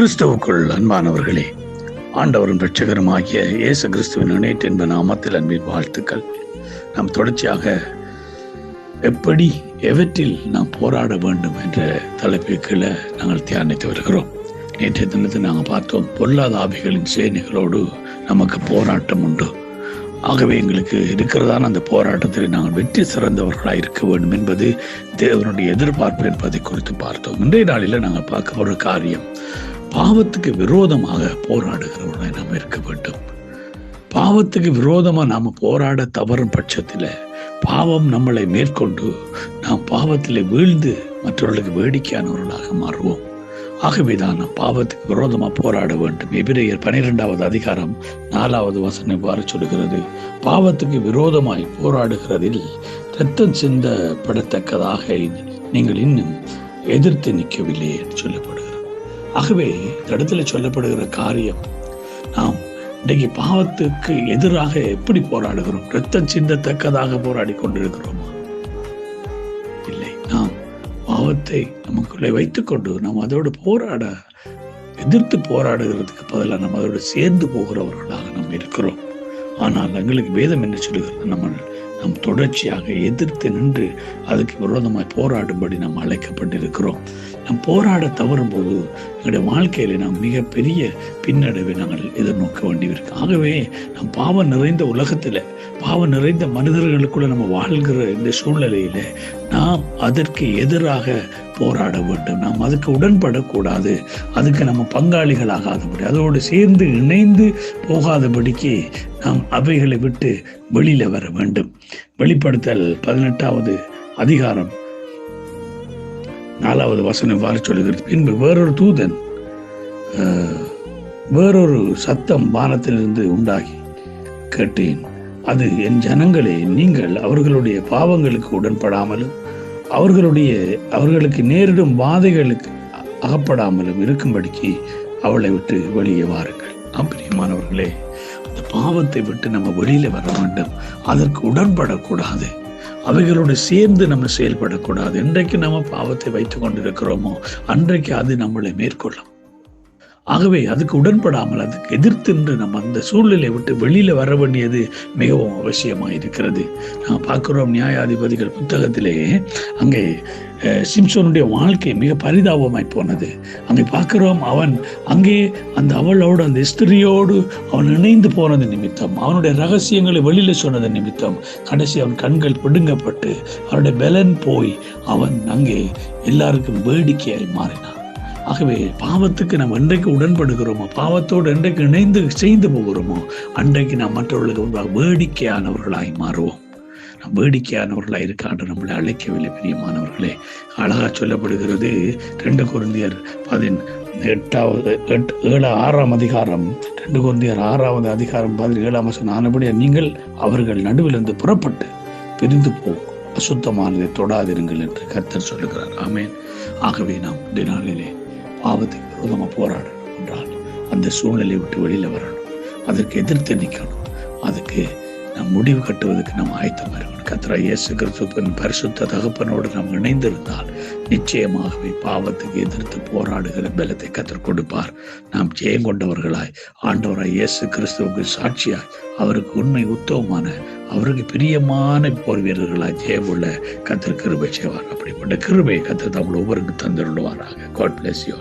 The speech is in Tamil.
கிறிஸ்துவுக்குள் அன்பானவர்களே ஆண்டவரும் இரட்சகருமாகிய இயேசு கிறிஸ்துவின் இணையட் என்ப நாமத்தில் அன்பின் வாழ்த்துக்கள். நாம் தொடர்ச்சியாக எப்படி எவற்றில் நாம் போராட வேண்டும் என்ற தலைப்புகளை நாங்கள் தியானித்து வருகிறோம். நேற்றைய தினத்தை நாங்கள் பார்த்தோம் பொல்லாத ஆவிகளின் சேனைகளோடு நமக்கு போராட்டம் உண்டு. ஆகவே எங்களுக்கு இருக்கிறதான அந்த போராட்டத்தில் நாங்கள் வெற்றி சிறந்தவர்களாக இருக்க வேண்டும் என்பது தேவனுடைய எதிர்பார்ப்பு என்பதை குறித்து பார்த்தோம். இன்றைய நாளில் நாங்கள் பார்க்க போகிற காரியம் பாவத்துக்கு விரோதமாக போராடுகிறவர்களாய் நாம் இருக்க வேண்டும். பாவத்துக்கு விரோதமாக நாம் போராட தவறும் பட்சத்தில் பாவம் நம்மளை மேற்கொண்டு நாம் பாவத்தில் வீழ்ந்து மற்றவர்களுக்கு வேடிக்கையானவர்களாக மாறுவோம். ஆகவே தான் நாம் பாவத்துக்கு விரோதமாக போராட வேண்டும். எபிரேயர் பனிரெண்டாவது அதிகாரம் நாலாவது வசனம் இவ்வாறு சொல்கிறது பாவத்துக்கு விரோதமாய் போராடுகிறதில் இரத்தம் சிந்தப்படத்தக்கதாக நீங்கள் இன்னும் எதிர்த்து நிற்கவில்லை என்று சொல்லப்படும். ஆகவே இந்த இடத்துல சொல்லப்படுகிற காரியம் நாம் இன்றைக்கு பாவத்துக்கு எதிராக எப்படி போராடுகிறோம்? ரத்தம் சிந்தத்தக்கதாக போராடி கொண்டிருக்கிறோமா? இல்லை நாம் பாவத்தை நமக்குள்ளே வைத்துக்கொண்டு நாம் அதோடு போராட எதிர்த்து போராடுகிறதுக்கு பதிலாக நம்ம அதோடு சேர்ந்து போகிறவர்களாக நாம் இருக்கிறோம். ஆனால் எங்களுக்கு வேதம் என்ன சொல்லுகிறது? நம்ம நாம் தொடர்ச்சியாக எதிர்த்து நின்று அதுக்கு விரோதமாய் போராடும்படி நாம் அழைக்கப்பட்டிருக்கிறோம். நாம் போராட தவறும் போது எங்களுடைய வாழ்க்கையில நாம் மிகப்பெரிய பின்னடைவை நாங்கள் எதிர்நோக்க வேண்டியிருக்கு. ஆகவே நம் பாவம் நிறைந்த உலகத்தில் பாவம் நிறைந்த மனிதர்களுக்குள்ள நம்ம வாழ்கிற இந்த சூழ்நிலையில நாம் அதற்கு எதிராக போராட வேண்டும். நாம் அதுக்கு உடன்படக்கூடாது. அதுக்கு நம்ம பங்காளிகளாகாதபடி அதோடு சேர்ந்து இணைந்து போகாதபடிக்கு நாம் அவைகளை விட்டு வெளியில வர வேண்டும். வெளிப்படுத்தல் பதினெட்டாவது அதிகாரம். நாலாவது வசனம் இவ்வாறு சொல்லுகிறது. பின்பு வேறொரு தூதன் வேறொரு சத்தம் வானத்திலிருந்து உண்டாகி கேட்டேன். அது என் ஜனங்களே நீங்கள் அவர்களுடைய பாவங்களுக்கு உடன்படாமலும் அவர்களுடைய அவர்களுக்கு நேரிடும் வாதைகளுக்கு அகப்படாமலும் இருக்கும்படிக்கு அவளை விட்டு வெளியே வாருங்கள். அப்பிரியமானவர்களே அந்த பாவத்தை விட்டு நம்ம வெளியில வர வேண்டும். அதற்கு உடன்படக்கூடாது. அவைகளோடு சேர்ந்து நம்ம செயல்படக்கூடாது. என்றைக்கு நம்ம பாவத்தை வைத்துக் கொண்டிருக்கிறோமோ? அன்றைக்கு அது நம்மளை மேற்கொள்ளும். ஆகவே அதுக்கு உடன்படாமல் அதுக்கு எதிர்த்து நம்ம அந்த சூழ்நிலை விட்டு வெளியில வர வேண்டியது மிகவும் அவசியமாக இருக்கிறது. நாம் பார்க்கிறோம் நியாயாதிபதிகள் புத்தகத்திலே அங்கே சிம்சோனுடைய வாழ்க்கை மிக பரிதாபமாய் போனது. அங்கே பார்க்கிறோம் அவன் அங்கே அந்த அவளோடு அந்த ஸ்திரியோடு அவன் இணைந்து போனது நிமித்தம். அவனுடைய ரகசியங்களை வெளியில் சொன்னது நிமித்தம். கடைசி அவன் கண்கள் பிடுங்கப்பட்டு அவனுடைய பலன் போய் அவன் அங்கே எல்லாருக்கும் வேடிக்கையாய் மாறினான். ஆகவே பாவத்துக்கு நாம் என்றைக்கு உடன்படுகிறோமோ பாவத்தோடு என்றைக்கு இணைந்து செய்து போகிறோமோ அன்றைக்கு நாம் மற்றவர்களுக்கு முன்பாக வேடிக்கையானவர்களாய் மாறுவோம். நாம் வேடிக்கையானவர்களாக இருக்காண்டு நம்மளை அழைக்கவில்லை பிரியமானவர்களே அழகாக சொல்லப்படுகிறது ரெண்டு குருந்தியர் பதின் எட்டாவது எட்டு ஏழு ஆறாம் அதிகாரம். ரெண்டு குருந்தியர் ஆறாவது அதிகாரம் பதினேழாம் ஏழாம் வருஷம் ஆனபடியா நீங்கள் அவர்கள் நடுவிலிருந்து புறப்பட்டு பிரிந்து போ அசுத்தமானதை தொடாதிருங்கள் என்று கர்த்தர் சொல்லுகிறார். ஆமேன். ஆகவே நாம் இந்த பாவத்துக்கு விரோதமாக போராடணும் என்றால் அந்த சூழ்நிலையை விட்டு வெளியில் வரணும். அதற்கு எதிர்த்து நிற்கணும் அதுக்கு நம் முடிவு கட்டுவதற்கு நாம் ஆயத்தமாக இருக்கணும். கத்திரா இயேசு கிறிஸ்துவின் பரிசுத்த தகப்பனோடு நாம் இணைந்திருந்தால் நிச்சயமாகவே பாவத்துக்கு எதிர்த்து போராடுகிற பலத்தை கத்தர் கொடுப்பார். நாம் ஜெயம் கொண்டவர்களாய் ஆண்டவராய் இயேசு கிறிஸ்துவுக்கு சாட்சியாய் அவருக்கு உண்மை உத்தவமான அவருக்கு பிரியமான போர் வீரர்களாய் ஜெயமுள்ள கத்தர் கிருபை செய்வார். அப்படிப்பட்ட கிருபையை கத்தர் தமிழ் ஒவ்வொருக்கு தந்துடுவாராக காட் பிளஸ் யூ